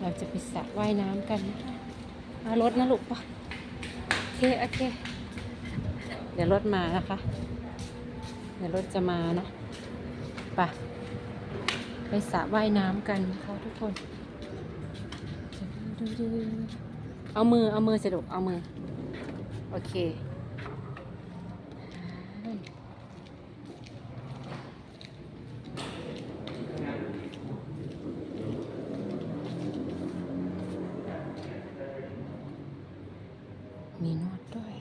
เราจะไปสระว่ายน้ำกันนะคะเอารถนะลูกปะโอเคโอเค เดี๋ยวรถมานะคะ เดี๋ยวรถจะมาเนาะไปไปสระว่ายน้ำกันนะคะทุกคน เอามือเอามือสะดวกเอามือ โอเค มีนวดด้วย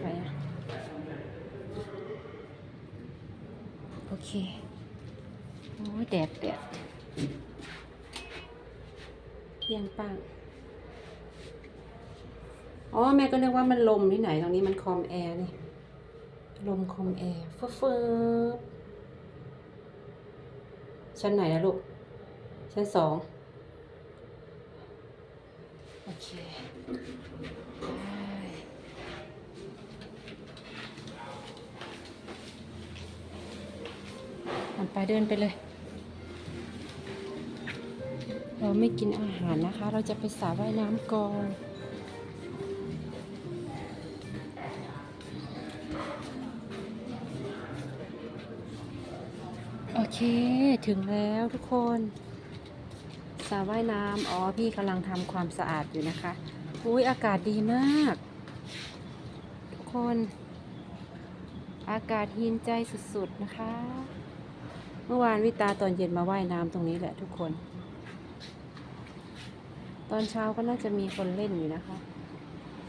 ไปอะโอเค โอ้ยแดดแดดเพียงปังอ๋อ แม่ก็นึกว่ามันลมที่ไหนตรงนี้มันคอมแอร์นี่ ลมคอมแอร์เฟิร์บชั้นไหนนะลูก ชั้นสอง โอเคมันไปเดินไปเลย เราไม่กินอาหารนะคะ เราจะไปสระว่ายน้ำก่อนโอเค ถึงแล้วทุกคน สระว่ายน้ำอ๋อพี่กำลังทำความสะอาดอยู่นะคะอุ้ยอากาศดีมาก ทุกคน อากาศหินใจสุดๆนะคะ เมื่อวานวิตาตอนเย็นมาว่ายน้ำตรงนี้แหละทุกคน ตอนเช้าก็น่าจะมีคนเล่นอยู่นะคะ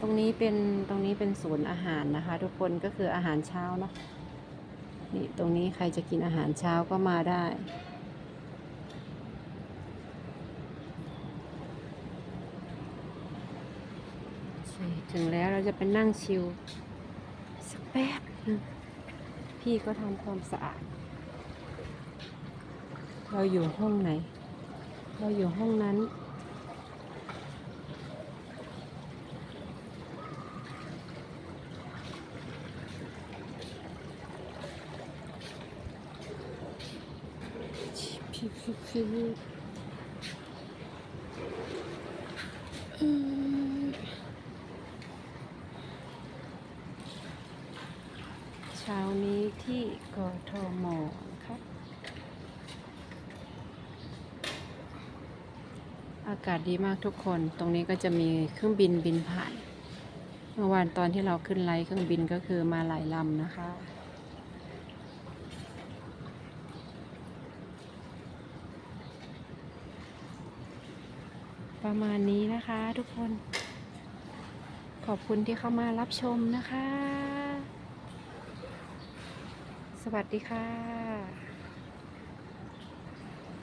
ตรงนี้เป็นตรงนี้เป็นศูนย์อาหารนะคะ ทุกคนก็คืออาหารเช้าเนาะนี่ตรงนี้ใครจะกินอาหารเช้าก็มาได้ โอเค ถึงแล้วเราจะไปนั่งชิลสักแป๊บนึงพี่ก็ทำความสะอาด เราอยู่ห้องไหน เราอยู่ห้องนั้นพิวพิวพิวอืม เช้านี้ที่กทมนะคะอากาศดีมากทุกคน ตรงนี้ก็จะมีเครื่องบินบินผ่าน เมื่อวานตอนที่เราขึ้นไลฟ์เครื่องบินก็คือมาหลายลำนะคะ ประมาณนี้นะคะทุกคน ขอบคุณที่เข้ามารับชมนะคะ สวัสดีค่ะ